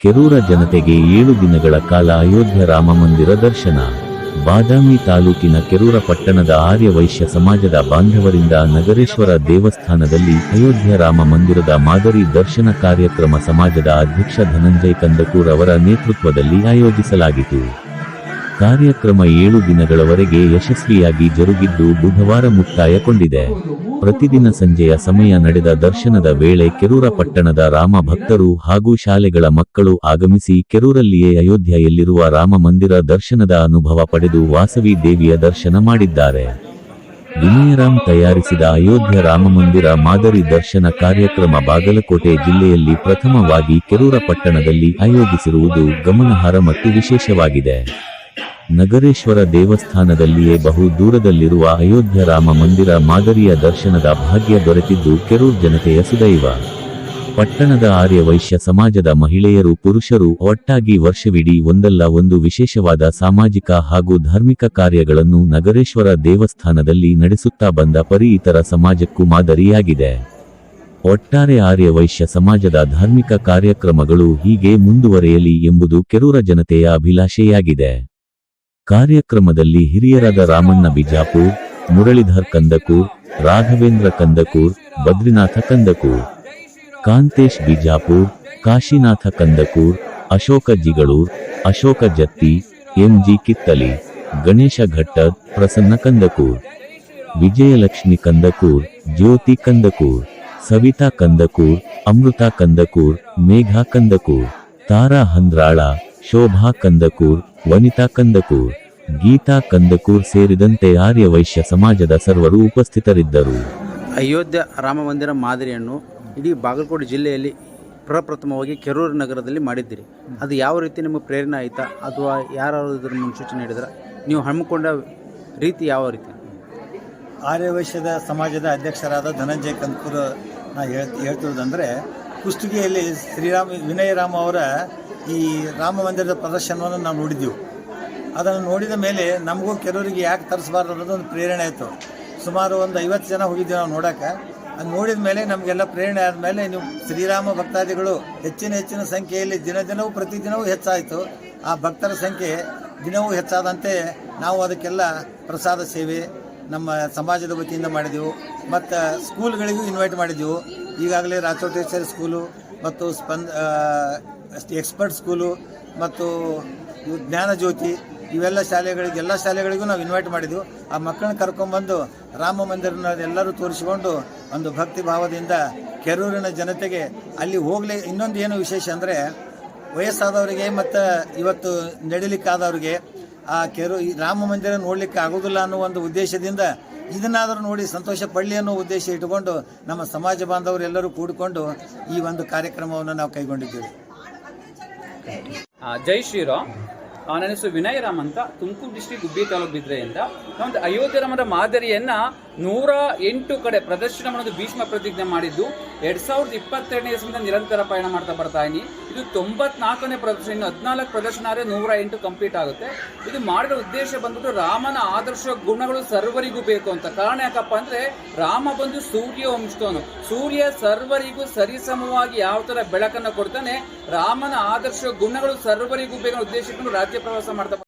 ಕೆರೂರ ಜನತೆಗೆ ಏಳು ದಿನಗಳ ಕಾಲ ಅಯೋಧ್ಯ ರಾಮ ಮಂದಿರ ದರ್ಶನ. ಬಾದಾಮಿ ತಾಲೂಕಿನ ಕೆರೂರ ಪಟ್ಟಣದ ಆರ್ಯ ವೈಶ್ಯ ಸಮಾಜದ ಬಾಂಧವರಿಂದ ನಗರೇಶ್ವರ ದೇವಸ್ಥಾನದಲ್ಲಿ ಅಯೋಧ್ಯ ರಾಮ ಮಂದಿರದ ಮಾದರಿ ದರ್ಶನ ಕಾರ್ಯಕ್ರಮ ಸಮಾಜದ ಅಧ್ಯಕ್ಷ ಧನಂಜಯ್ ಕಂದಕೂರ್ ಅವರ ನೇತೃತ್ವದಲ್ಲಿ ಆಯೋಜಿಸಲಾಗಿತು ಕಾರ್ಯಕ್ರಮ ಏಳು ದಿನಗಳವರೆಗೆ ಯಶಸ್ವಿಯಾಗಿ ಜರುಗಿದ್ದು ಬುಧವಾರ ಮುಕ್ತಾಯಗೊಂಡಿದೆ. ಪ್ರತಿದಿನ ಸಂಜೆಯ ಸಮಯ ನಡೆದ ದರ್ಶನದ ವೇಳೆ ಕೆರೂರ ಪಟ್ಟಣದ ರಾಮ ಭಕ್ತರು ಹಾಗೂ ಶಾಲೆಗಳ ಮಕ್ಕಳು ಆಗಮಿಸಿ ಕೆರೂರಲ್ಲಿಯೇ ಅಯೋಧ್ಯೆಯಲ್ಲಿರುವ ರಾಮ ಮಂದಿರ ದರ್ಶನದ ಅನುಭವ ಪಡೆದು ವಾಸವಿ ದೇವಿಯ ದರ್ಶನ ಮಾಡಿದ್ದಾರೆ. ವಿನಯರಾಮ್ ತಯಾರಿಸಿದ ಅಯೋಧ್ಯ ರಾಮ ಮಂದಿರ ಮಾದರಿ ದರ್ಶನ ಕಾರ್ಯಕ್ರಮ ಬಾಗಲಕೋಟೆ ಜಿಲ್ಲೆಯಲ್ಲಿ ಪ್ರಥಮವಾಗಿ ಕೆರೂರ ಪಟ್ಟಣದಲ್ಲಿ ಆಯೋಜಿಸಿರುವುದು ಗಮನಾರ್ಹ ಮತ್ತು ವಿಶೇಷವಾಗಿದೆ. ನಗರೇಶ್ವರ ದೇವಸ್ಥಾನದಲ್ಲಿಯೇ ಬಹು ದೂರದಲ್ಲಿರುವ ಅಯೋಧ್ಯ ರಾಮ ಮಂದಿರ ಮಾದರಿಯ ದರ್ಶನದ ಭಾಗ್ಯ ದೊರೆತಿದ್ದು ಕೆರೂರ್ ಜನತೆಯ ಸುದೈವ. ಪಟ್ಟಣದ ಆರ್ಯ ವೈಶ್ಯ ಸಮಾಜದ ಮಹಿಳೆಯರು ಪುರುಷರು ಒಟ್ಟಾಗಿ ವರ್ಷವಿಡೀ ಒಂದಲ್ಲ ಒಂದು ವಿಶೇಷವಾದ ಸಾಮಾಜಿಕ ಹಾಗೂ ಧಾರ್ಮಿಕ ಕಾರ್ಯಗಳನ್ನು ನಗರೇಶ್ವರ ದೇವಸ್ಥಾನದಲ್ಲಿ ನಡೆಸುತ್ತಾ ಬಂದ ಪರಿ ಇತರ ಸಮಾಜಕ್ಕೂ ಮಾದರಿಯಾಗಿದೆ. ಒಟ್ಟಾರೆ ಆರ್ಯ ವೈಶ್ಯ ಸಮಾಜದ ಧಾರ್ಮಿಕ ಕಾರ್ಯಕ್ರಮಗಳು ಹೀಗೆ ಮುಂದುವರೆಯಲಿ ಎಂಬುದು ಕೆರೂರ ಜನತೆಯ ಅಭಿಲಾಷೆಯಾಗಿದೆ. ಕಾರ್ಯಕ್ರಮದಲ್ಲಿ ಹಿರಿಯರಾದ ರಾಮಣ್ಣ ಬಿಜಾಪುರ್, ಮುರಳೀಧರ್ ಕಂದಕೂರ್, ರಾಘವೇಂದ್ರ ಕಂದಕೂರ್, ಬದ್ರಿನಾಥ ಕಂದಕೂರ್. ಕಾಂತೇಶ್ ಬಿಜಾಪುರ್, ಕಾಶಿನಾಥ ಕಂದಕೂರ್, ಅಶೋಕ ಜಿಗಳೂರ್, ಅಶೋಕ ಜತ್ತಿ ಎಂಜಿ ಕಿತ್ತಲಿ, ಗಣೇಶ ಘಟ್ಟದ್, ಪ್ರಸನ್ನ ಕಂದಕೂರ್. ವಿಜಯಲಕ್ಷ್ಮಿ ಕಂದಕೂರ್, ಜ್ಯೋತಿ ಕಂದಕೂರ್. ಸವಿತಾ ಕಂದಕೂರ್, ಅಮೃತ ಕಂದಕೂರ್, ಮೇಘಾ ಕಂದಕೂರ್. ತಾರಾ ಹಂದ್ರಾಳ ಶೋಭಾ ಕಂದಕೂರ್ ವನಿತಾ ಕಂದಕೂರ್ ಗೀತಾ ಕಂದಕೂರ್ ಸೇರಿದಂತೆ ಆರ್ಯ ವೈಶ್ಯ ಸಮಾಜದ ಸರ್ವರು ಉಪಸ್ಥಿತರಿದ್ದರು. ಅಯೋಧ್ಯೆ ರಾಮ ಮಂದಿರ ಮಾದರಿಯನ್ನು ಇಡೀ ಬಾಗಲಕೋಟೆ ಜಿಲ್ಲೆಯಲ್ಲಿ ಪ್ರಪ್ರಥಮವಾಗಿ ಕೆರೂರು ನಗರದಲ್ಲಿ ಮಾಡಿದ್ದೀರಿ. ಅದು ಯಾವ ರೀತಿ ನಿಮಗೆ ಪ್ರೇರಣೆ ಆಯಿತಾ? ಅಥವಾ ಯಾರು ಇದ್ರ ಮುನ್ಸೂಚನೆ ನೀಡಿದ್ರೆ ನೀವು ಹಮ್ಮಿಕೊಂಡ ರೀತಿ ಯಾವ ರೀತಿ? ಆರ್ಯವೈಶ್ಯದ ಸಮಾಜದ ಅಧ್ಯಕ್ಷರಾದ ಧನಂಜಯ ಕಂದಕೂರ್ ನಾ ಹೇಳ್ ಹೇಳ್ತಿರೋದಂದರೆ ಕುಷ್ಟಗಿಯಲ್ಲಿ ಶ್ರೀರಾಮ ವಿನಯರಾಮ ಅವರ ಈ ರಾಮ ಮಂದಿರದ ಪ್ರದರ್ಶನವನ್ನು ನಾವು ನೋಡಿದ್ದೆವು. ಅದನ್ನು ನೋಡಿದ ಮೇಲೆ ನಮಗೂ ಕೆಲವರಿಗೆ ಯಾಕೆ ತರಿಸಬಾರ್ದು ಅನ್ನೋದು ಒಂದು ಪ್ರೇರಣೆ ಆಯಿತು. ಸುಮಾರು ಒಂದು ಐವತ್ತು ಜನ ಹೋಗಿದ್ದೀವಿ ನಾವು ನೋಡೋಕೆ. ಅದು ನೋಡಿದ ಮೇಲೆ ನಮಗೆಲ್ಲ ಪ್ರೇರಣೆ ಆದಮೇಲೆ ನೀವು ಶ್ರೀರಾಮ ಭಕ್ತಾದಿಗಳು ಹೆಚ್ಚಿನ ಹೆಚ್ಚಿನ ಸಂಖ್ಯೆಯಲ್ಲಿ ದಿನ ದಿನವೂ ಪ್ರತಿದಿನವೂ ಹೆಚ್ಚಾಯಿತು. ಆ ಭಕ್ತರ ಸಂಖ್ಯೆ ದಿನವೂ ಹೆಚ್ಚಾದಂತೆ ನಾವು ಅದಕ್ಕೆಲ್ಲ ಪ್ರಸಾದ ಸೇವೆ ನಮ್ಮ ಸಮಾಜದ ವತಿಯಿಂದ ಮಾಡಿದೆವು. ಮತ್ತು ಸ್ಕೂಲ್ಗಳಿಗೂ ಇನ್ವೈಟ್ ಮಾಡಿದೆವು. ಈಗಾಗಲೇ ರಾಚೋಟೇಶ್ವರಿ ಸ್ಕೂಲು ಮತ್ತು ಸ್ಪಂದ ಎಕ್ಸ್ಪರ್ಟ್ ಸ್ಕೂಲು ಮತ್ತು ಜ್ಞಾನಜ್ಯೋತಿ ಜ್ಞಾನ ಜ್ಯೋತಿ ಇವೆಲ್ಲ ಶಾಲೆಗಳಿಗೆ, ಎಲ್ಲ ಶಾಲೆಗಳಿಗೂ ನಾವು ಇನ್ವೈಟ್ ಮಾಡಿದ್ವು. ಆ ಮಕ್ಕಳನ್ನ ಕರ್ಕೊಂಬಂದು ರಾಮ ಮಂದಿರನ ಎಲ್ಲರೂ ತೋರಿಸಿಕೊಂಡು ಒಂದು ಭಕ್ತಿ ಭಾವದಿಂದ ಕೆರೂರಿನ ಜನತೆಗೆ ಅಲ್ಲಿ ಹೋಗಲಿ, ಇನ್ನೊಂದು ಏನು ವಿಶೇಷ ಅಂದರೆ ವಯಸ್ಸಾದವರಿಗೆ ಮತ್ತು ಇವತ್ತು ನಡಿಲಿಕ್ಕಾದವ್ರಿಗೆ ಆ ಕೆರು ರಾಮ ಮಂದಿರ ನೋಡಲಿಕ್ಕೆ ಆಗೋದಿಲ್ಲ ಅನ್ನೋ ಒಂದು ಉದ್ದೇಶದಿಂದ ಇದನ್ನಾದರೂ ನೋಡಿ ಸಂತೋಷ ಪಳ್ಳಿ ಅನ್ನೋ ಉದ್ದೇಶ ಇಟ್ಟುಕೊಂಡು ನಮ್ಮ ಸಮಾಜ ಬಾಂಧವರು ಎಲ್ಲರೂ ಕೂಡಿಕೊಂಡು ಈ ಒಂದು ಕಾರ್ಯಕ್ರಮವನ್ನು ನಾವು ಕೈಗೊಂಡಿದ್ದೇವೆ. ಜೈ ಶ್ರೀರಾಮ್. ನನ್ನ ಹೆಸರು ವಿನಯ್ ರಾಮ್ ಅಂತ. ತುಮಕೂರು ಡಿಸ್ಟಿಕ್ ಗುಬ್ಬಿ ತಾಲೂಕು ಬಿದ್ರೆಯಿಂದ ಒಂದು ಅಯೋಧ್ಯ ರಾಮದ ಮಾದರಿಯನ್ನ ನೂರ ಎಂಟು ಕಡೆ ಪ್ರದರ್ಶನ ಮಾಡೋದು ಭೀಷ್ಮ ಪ್ರತಿಜ್ಞೆ ಮಾಡಿದ್ದು. ಎರಡ್ ಸಾವಿರದ ಇಪ್ಪತ್ತೆರಡನೇ ಇಸವಿಯಿಂದ ನಿರಂತರ ಪಯಣ ಮಾಡ್ತಾ ಬರ್ತಾ ಇದು ತೊಂಬತ್ನಾಲ್ಕನೇ ಪ್ರದರ್ಶನ, ಇನ್ನು ಹದಿನಾಲ್ಕು ಪ್ರದರ್ಶನ ಆದರೆ ನೂರ ಎಂಟು ಕಂಪ್ಲೀಟ್ ಆಗುತ್ತೆ. ಇದು ಮಾಡಿರೋ ಉದ್ದೇಶ ಬಂದ್ಬಿಟ್ಟು ರಾಮನ ಆದರ್ಶ ಗುಣಗಳು ಸರ್ವರಿಗೂ ಬೇಕು ಅಂತ. ಕಾರಣ ಯಾಕಪ್ಪ ಅಂದ್ರೆ ರಾಮ ಬಂದು ಸೂರ್ಯ ವಂಶದವನು. ಸೂರ್ಯ ಸರ್ವರಿಗೂ ಸರಿಸಮವಾಗಿ ಯಾವ ತರ ಬೆಳಕನ್ನು ಕೊಡ್ತಾನೆ, ರಾಮನ ಆದರ್ಶ ಗುಣಗಳು ಸರ್ವರಿಗೂ ಬೇಕು ಉದ್ದೇಶಕ್ಕೂ ಉದ್ದೇಶ ರಾಜ್ಯ ಪ್ರವಾಸ ಮಾಡ್ತಾ